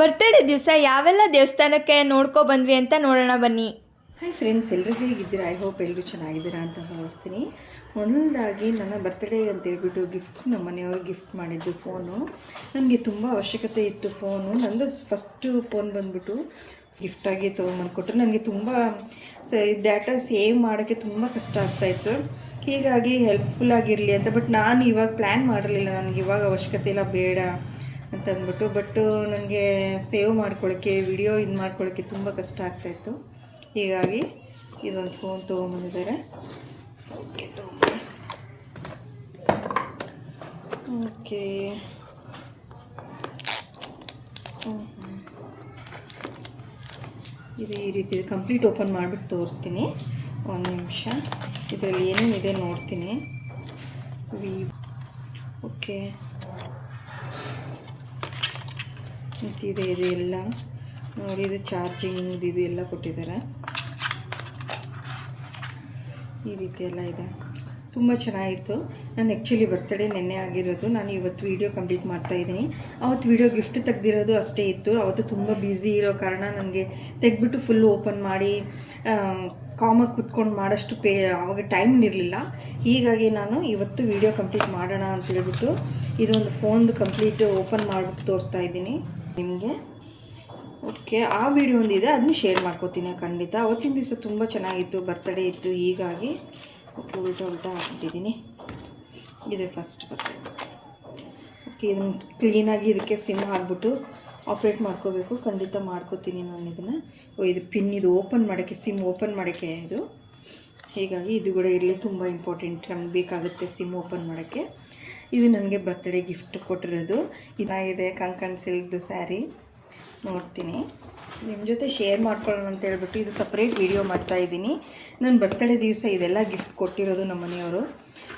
Birthday ದಿವಸ ಯಾವೆಲ್ಲ ದೇವಸ್ಥಾನಕ್ಕೆ ನೋಡ್ಕೊ ಬಂದ್ವಿ ಅಂತ ನೋಡೋಣ ಬನ್ನಿ. ಹಾಯ್ ಫ್ರೆಂಡ್ಸ್ ಎಲ್ಲರೂ ಹೇಗಿದ್ದೀರಾ? ಐ ಹೋಪ್ ಎಲ್ಲರೂ ಚೆನ್ನಾಗಿದ್ದೀರಾ ಅಂತ ಭಾವಿಸ್ತೀನಿ. ಮೊದಲದಾಗಿ ನನ್ನ ಬರ್ತ್ಡೇ ಅಂತ ಹೇಳ್ಬಿಟ್ಟು ಗಿಫ್ಟ್ ನಮ್ಮ ಮನೆಯವರು ಗಿಫ್ಟ್ ಮಾಡಿದ್ದು ಫೋನು ನನಗೆ ತುಂಬ ಅವಶ್ಯಕತೆ ಇತ್ತು ಫೋನು ನಂದು ಫಸ್ಟು ಫೋನ್ ಬಂದ್ಬಿಟ್ಟು ಗಿಫ್ಟಾಗಿ ತೊಗೊಂಬಂದ್ಕೊಟ್ರು ನನಗೆ ತುಂಬ ಸ ಡಾಟಾ ಸೇವ್ ಮಾಡೋಕ್ಕೆ ತುಂಬ ಕಷ್ಟ ಆಗ್ತಾಯಿತ್ತು ಹೀಗಾಗಿ ಹೆಲ್ಪ್ಫುಲ್ ಆಗಿರಲಿ ಅಂತ ಬಟ್ ನಾನು ಇವಾಗ ಪ್ಲ್ಯಾನ್ ಮಾಡಿರಲಿಲ್ಲ. ನನಗೆ ಇವಾಗ ಅವಶ್ಯಕತೆ ಇಲ್ಲ, ಬೇಡ. ಅಂತ ಅಂದ್ಬಿಟ್ಟು ಬಟ್ಟು ನನಗೆ ಸೇವ್ ಮಾಡ್ಕೊಳ್ಳೋಕ್ಕೆ ವಿಡಿಯೋ ಇದು ಮಾಡ್ಕೊಳ್ಳೋಕ್ಕೆ ತುಂಬ ಕಷ್ಟ ಆಗ್ತಾಯಿತ್ತು ಹೀಗಾಗಿ ಇದೊಂದು ಫೋನ್ ತೊಗೊಂಬಂದಿದ್ದಾರೆ ಓಕೆ ಓಕೆ. ಇದು ಈ ರೀತಿ ಕಂಪ್ಲೀಟ್ ಓಪನ್ ಮಾಡಿಬಿಟ್ಟು ತೋರಿಸ್ತೀನಿ. ಒಂದು ನಿಮಿಷ. ಇದರಲ್ಲಿ ಏನೇನಿದೆ ನೋಡ್ತೀನಿ. V okay. ಮತ್ತಿದೆ ಇದು ಎಲ್ಲ. ನೋಡಿ, ಇದು ಚಾರ್ಜಿಂಗ್ ಇದು ಎಲ್ಲ ಕೊಟ್ಟಿದ್ದಾರೆ. ಈ ರೀತಿ ಎಲ್ಲ ಇದೆ. ತುಂಬ ಚೆನ್ನಾಗಿತ್ತು. ನಾನು ಆ್ಯಕ್ಚುಲಿ ಬರ್ತಡೇ ನೆನ್ನೆ ಆಗಿರೋದು. ನಾನು ಇವತ್ತು ವೀಡಿಯೋ ಕಂಪ್ಲೀಟ್ ಮಾಡ್ತಾ ಇದ್ದೀನಿ. ಅವತ್ತು ವೀಡಿಯೋ ಗಿಫ್ಟ್ ತೆಗ್ದಿರೋದು ಅಷ್ಟೇ ಇತ್ತು. ಅವತ್ತು ತುಂಬ ಬ್ಯುಸಿ ಇರೋ ಕಾರಣ ನನಗೆ ತೆಗೆದ್ಬಿಟ್ಟು ಫುಲ್ ಓಪನ್ ಮಾಡಿ ಕಾಮಾಗಿ ಕುತ್ಕೊಂಡು ಮಾಡೋಷ್ಟು ಪೇ ಆವಾಗ ಟೈಮ್ ಇರಲಿಲ್ಲ. ಹೀಗಾಗಿ ನಾನು ಇವತ್ತು ವೀಡಿಯೋ ಕಂಪ್ಲೀಟ್ ಮಾಡೋಣ ಅಂತ ಹೇಳ್ಬಿಟ್ಟು ಇದೊಂದು ಫೋನ್ದು ಕಂಪ್ಲೀಟ್ ಓಪನ್ ಮಾಡಿಬಿಟ್ಟು ತೋರಿಸ್ತಾ ಇದ್ದೀನಿ. ನಿಮಗೆ? ಓಕೆ, ಆ ವಿಡಿಯೋ ಒಂದಿದೆ ಅದನ್ನ ಶೇರ್ ಮಾಡ್ಕೋತೀನಿ ಖಂಡಿತ. ಅವತ್ತಿನ ದಿವಸ ತುಂಬ ಚೆನ್ನಾಗಿತ್ತು ಬರ್ತಡೇ ಇತ್ತು ಹೀಗಾಗಿ. ಓಕೆ, ಉಲ್ಟಾ ಉಲ್ಟಾ ಹಾಕ್ಬಿಟ್ಟಿದ್ದೀನಿ ಇದೆ ಫಸ್ಟ್ ಬರ್ತಡೇ ಓಕೆ, ಇದನ್ನು ಕ್ಲೀನಾಗಿ ಇದಕ್ಕೆ ಸಿಮ್ ಹಾಕ್ಬಿಟ್ಟು ಆಪ್ರೇಟ್ ಮಾಡ್ಕೋಬೇಕು. ಖಂಡಿತ ಮಾಡ್ಕೋತೀನಿ ನಾನು ಇದನ್ನು. ಓ, ಇದು ಪಿನ್ ಇದು ಓಪನ್ ಮಾಡೋಕ್ಕೆ ಸಿಮ್ ಓಪನ್ ಮಾಡೋಕ್ಕೆ ಇದು. ಹೀಗಾಗಿ ಇದು ಕೂಡ ಇರಲಿ, ತುಂಬ ಇಂಪಾರ್ಟೆಂಟ್ ನಮ್ಗೆ ಬೇಕಾಗುತ್ತೆ ಸಿಮ್ ಓಪನ್ ಮಾಡೋಕ್ಕೆ. ಇದು ನನಗೆ ಬರ್ತ್ಡೇ ಗಿಫ್ಟ್ ಕೊಟ್ಟಿರೋದು. ಇದಾಗಿದೆ ಕಂಕಣ್ ಸಿಲ್ಕ್ದು ಸ್ಯಾರಿ ನೋಡ್ತೀನಿ. ನಿಮ್ಮ ಜೊತೆ ಶೇರ್ ಮಾಡ್ಕೊಳ್ಳೋಣ ಅಂತ ಹೇಳ್ಬಿಟ್ಟು ಇದು ಸಪ್ರೇಟ್ ವೀಡಿಯೋ ಮಾಡ್ತಾ ಇದ್ದೀನಿ. ನನ್ನ ಬರ್ತ್ಡೇ ದಿವಸ ಇದೆಲ್ಲ ಗಿಫ್ಟ್ ಕೊಟ್ಟಿರೋದು ನಮ್ಮ ಮನೆಯವರು.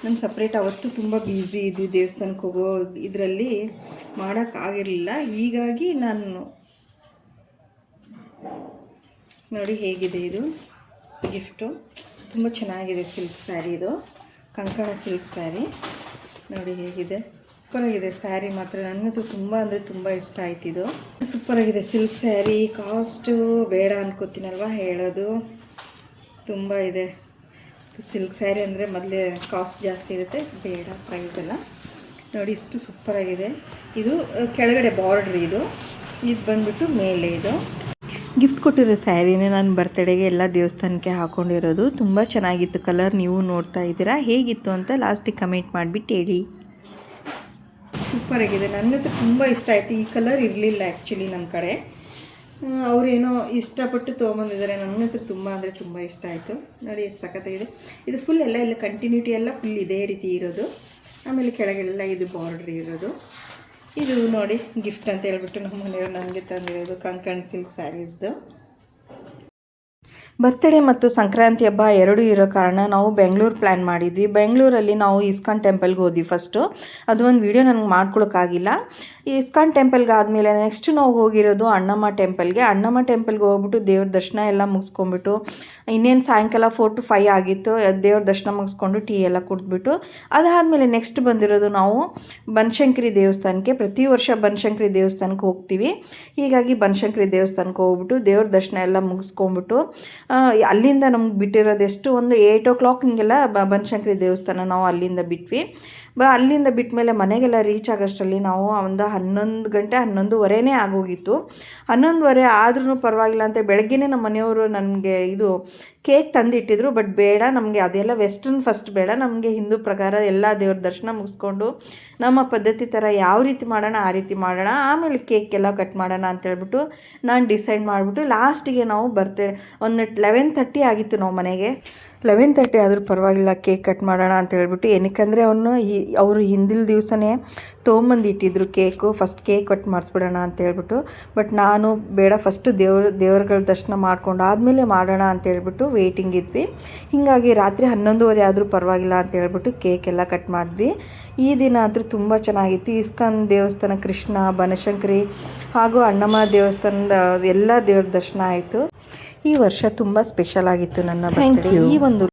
ನಾನು ಸಪ್ರೇಟ್ ಅವತ್ತು ತುಂಬ ಬ್ಯುಸಿ ಇದ್ದು ದೇವಸ್ಥಾನಕ್ಕೆ ಹೋಗೋ ಇದರಲ್ಲಿ ಮಾಡೋಕ್ಕಾಗಿರಲಿಲ್ಲ ಹೀಗಾಗಿ ನಾನು ನೋಡಿ ಹೇಗಿದೆ ಇದು ಗಿಫ್ಟು ತುಂಬ ಚೆನ್ನಾಗಿದೆ ಸಿಲ್ಕ್ ಸ್ಯಾರಿ ಇದು. ಕಂಕಣ ಸಿಲ್ಕ್ ಸ್ಯಾರಿ ನೋಡಿ ಹೇಗಿದೆ. ಸೂಪರಾಗಿದೆ ಸ್ಯಾರಿ ಮಾತ್ರ. ನನಗಂತೂ ತುಂಬ ಅಂದರೆ ತುಂಬ ಇಷ್ಟ ಆಯ್ತು ಇದು. ಸೂಪರಾಗಿದೆ ಸಿಲ್ಕ್ ಸ್ಯಾರಿ. ಕಾಸ್ಟು ಬೇಡ ಅನ್ಕೋತೀನಲ್ವ ಹೇಳೋದು. ತುಂಬ ಇದೆ. ಸಿಲ್ಕ್ ಸ್ಯಾರಿ ಅಂದರೆ ಮೊದಲೇ ಕಾಸ್ಟ್ ಜಾಸ್ತಿ ಇರುತ್ತೆ, ಬೇಡ ಪ್ರೈಸ್ ಎಲ್ಲ. ನೋಡಿ ಇಷ್ಟು ಸೂಪರಾಗಿದೆ. ಇದು ಕೆಳಗಡೆ ಬಾರ್ಡ್ರ್ ಇದು. ಇದು ಬಂದ್ಬಿಟ್ಟು ಮೇಲೆ ಇದು. ಗಿಫ್ಟ್ ಕೊಟ್ಟಿರೋ ಸ್ಯಾರಿನೇ ನಾನು ಬರ್ತಡೆಗೆ ಎಲ್ಲ ದೇವಸ್ಥಾನಕ್ಕೆ ಹಾಕ್ಕೊಂಡಿರೋದು ತುಂಬ ಚೆನ್ನಾಗಿತ್ತು ಕಲರ್, ನೀವು ನೋಡ್ತಾ ಇದ್ದೀರಾ? ಹೇಗಿತ್ತು ಅಂತ ಲಾಸ್ಟಿಗೆ ಕಮೆಂಟ್ ಮಾಡಿಬಿಟ್ಟು ಹೇಳಿ. ಸೂಪರಾಗಿದೆ ನನಗಂತೂ ತುಂಬ ಇಷ್ಟ ಆಯಿತು. ಈ ಕಲರ್ ಇರಲಿಲ್ಲ ಆ್ಯಕ್ಚುಲಿ ನಮ್ಮ ಕಡೆ. ಅವರೇನೋ ಇಷ್ಟಪಟ್ಟು ತೊಗೊಂಬಂದಿದ್ದಾರೆ. ನನಗಂತೂ ತುಂಬ ಅಂದರೆ ತುಂಬ ಇಷ್ಟ ಆಯಿತು. ನೋಡಿ, ಸಖತ್ತಾಗಿದೆ. ಇದು ಫುಲ್ ಎಲ್ಲ ಇಲ್ಲ ಕಂಟಿನ್ಯೂಟಿ ಎಲ್ಲ ಫುಲ್ ಇದೇ ರೀತಿ ಇರೋದು. ಆಮೇಲೆ ಕೆಳಗೆಲ್ಲ ಇದು ಬಾರ್ಡ್ರ್ ಇರೋದು. ಇದು ನೋಡಿ ಗಿಫ್ಟ್ ಅಂತ ಹೇಳ್ಬಿಟ್ಟು ನಮ್ಮ ಮನೆಯವ್ರು ನನಗೆ ತಂದಿರೋದು ಕಂಕಣ್ ಸಿಲ್ಕ್ ಸ್ಯಾರೀಸ್ದು. ಬರ್ತ್ಡೇ ಮತ್ತು ಸಂಕ್ರಾಂತಿ ಹಬ್ಬ ಎರಡೂ ಇರೋ ಕಾರಣ ನಾವು ಬೆಂಗಳೂರು ಪ್ಲ್ಯಾನ್ ಮಾಡಿದ್ವಿ. ಬೆಂಗಳೂರಲ್ಲಿ ನಾವು ಇಸ್ಕಾನ್ ಟೆಂಪಲ್ಗೆ ಹೋದ್ವಿ ಫಸ್ಟು ಅದು ಒಂದು ವಿಡಿಯೋ ನನಗೆ ಮಾಡ್ಕೊಳಕ್ಕಾಗಿಲ್ಲ ಇಸ್ಕಾನ್ ಟೆಂಪಲ್ಗೆ ಆದಮೇಲೆ ನೆಕ್ಸ್ಟ್ ನಾವು ಹೋಗಿರೋದು ಅಣ್ಣಮ್ಮ ಟೆಂಪಲ್ಗೆ ಅಣ್ಣಮ್ಮ ಟೆಂಪಲ್ಗೆ ಹೋಗ್ಬಿಟ್ಟು ದೇವ್ರ ದರ್ಶನ ಎಲ್ಲ ಮುಗಿಸ್ಕೊಂಡ್ಬಿಟ್ಟು ಇನ್ನೇನು ಸಾಯಂಕಾಲ ಫೋರ್ ಟು ಫೈವ್ ಆಗಿತ್ತು ದೇವ್ರ ದರ್ಶನ ಮುಗಿಸ್ಕೊಂಡು ಟೀ ಎಲ್ಲ ಕುಡಿದ್ಬಿಟ್ಟು ಅದಾದಮೇಲೆ ನೆಕ್ಸ್ಟ್ ಬಂದಿರೋದು ನಾವು ಬನಶಂಕರಿ ದೇವಸ್ಥಾನಕ್ಕೆ. ಪ್ರತಿ ವರ್ಷ ಬನಶಂಕರಿ ದೇವಸ್ಥಾನಕ್ಕೆ ಹೋಗ್ತೀವಿ. ಹೀಗಾಗಿ ಬನಶಂಕರಿ ದೇವಸ್ಥಾನಕ್ಕೆ ಹೋಗ್ಬಿಟ್ಟು ದೇವ್ರ ದರ್ಶನ ಎಲ್ಲ ಮುಗಿಸ್ಕೊಂಬಿಟ್ಟು ಆ, ಅಲ್ಲಿಂದ ನಮ್ಗೆ ಬಿಟ್ಟಿರೋದು ಎಷ್ಟು? ಒಂದು ಏಯ್ಟ್ ಓ ಕ್ಲಾಕ್ ಹಿಂಗೆಲ್ಲ ಬನಶಂಕರಿ ದೇವಸ್ಥಾನ ನಾವು ಅಲ್ಲಿಂದ ಬಿಟ್ವಿ. ಬ, ಅಲ್ಲಿಂದ ಬಿಟ್ಟ ಮೇಲೆ ಮನೆಗೆಲ್ಲ ರೀಚ್ ಆಗೋಷ್ಟರಲ್ಲಿ ನಾವು ಒಂದು ಹನ್ನೊಂದು ಗಂಟೆ, ಹನ್ನೊಂದುವರೆನೇ ಆಗೋಗಿತ್ತು. ಹನ್ನೊಂದುವರೆ ಆದ್ರೂ ಪರವಾಗಿಲ್ಲ ಅಂತ ಬೆಳಗ್ಗೆನೇ ನಮ್ಮ ಮನೆಯವರು ನನಗೆ ಇದು ಕೇಕ್ ತಂದಿಟ್ಟಿದ್ರು, ಬಟ್ ಬೇಡ ನಮಗೆ ಅದೆಲ್ಲ ವೆಸ್ಟರ್ನ್ ಫಸ್ಟ್ ಬೇಡ. ನಮಗೆ ಹಿಂದೂ ಪ್ರಕಾರ ಎಲ್ಲ ದೇವ್ರ ದರ್ಶನ ಮುಗಿಸ್ಕೊಂಡು ನಮ್ಮ ಪದ್ಧತಿ ಥರ ಯಾವ ರೀತಿ ಮಾಡೋಣ, ಆ ರೀತಿ ಮಾಡೋಣ, ಆಮೇಲೆ ಕೇಕ್ ಎಲ್ಲ ಕಟ್ ಮಾಡೋಣ ಅಂತ ಹೇಳ್ಬಿಟ್ಟು ನಾನು ಡಿಸೈಡ್ ಮಾಡಿಬಿಟ್ಟು ಲಾಸ್ಟಿಗೆ ನಾವು ಬರ್ತೇವೆ ಒಂದು ಲೆವೆನ್ ತರ್ಟಿ ಆಗಿತ್ತು ನಾವು ಮನೆಗೆ. ಲೆವೆನ್ ತರ್ಟಿ ಆದರೂ ಪರವಾಗಿಲ್ಲ ಕೇಕ್ ಕಟ್ ಮಾಡೋಣ ಅಂತ ಹೇಳ್ಬಿಟ್ಟು, ಏನಕ್ಕಂದರೆ ಅವನು ಈ, ಅವರು ಹಿಂದಿನ ದಿವಸನೇ ತೊಗೊಂಬಂದು ಇಟ್ಟಿದ್ರು ಕೇಕು ಫಸ್ಟ್ ಕೇಕ್ ಕಟ್ ಮಾಡಿಸ್ಬಿಡೋಣ ಅಂತ ಹೇಳ್ಬಿಟ್ಟು. ಬಟ್ ನಾನು ಬೇಡ ಫಸ್ಟು ದೇವ್ರ, ದೇವ್ರಗಳ ದರ್ಶನ ಮಾಡ್ಕೊಂಡು ಆದಮೇಲೆ ಮಾಡೋಣ ಅಂತ ಹೇಳ್ಬಿಟ್ಟು ವೇಟಿಂಗ್ ಇದ್ವಿ. ಹೀಗಾಗಿ ರಾತ್ರಿ ಹನ್ನೊಂದುವರೆ ಆದರೂ ಪರವಾಗಿಲ್ಲ ಅಂತ ಹೇಳ್ಬಿಟ್ಟು ಕೇಕ್ ಎಲ್ಲ ಕಟ್ ಮಾಡಿದ್ವಿ. ಈ ದಿನ ಆದರೂ ತುಂಬ ಚೆನ್ನಾಗಿತ್ತು. ಇಸ್ಕಾನ್ ದೇವಸ್ಥಾನ ಕೃಷ್ಣ, ಬನಶಂಕರಿ ಹಾಗೂ ಅಣ್ಣಮ್ಮ ದೇವಸ್ಥಾನದ ಎಲ್ಲ ದೇವ್ರ ದರ್ಶನ ಆಯಿತು. ಈ ವರ್ಷ ತುಂಬ ಸ್ಪೆಷಲ್ ಆಗಿತ್ತು ನನ್ನ ಬರ್ತ್ಡೇ ಈ ಒಂದು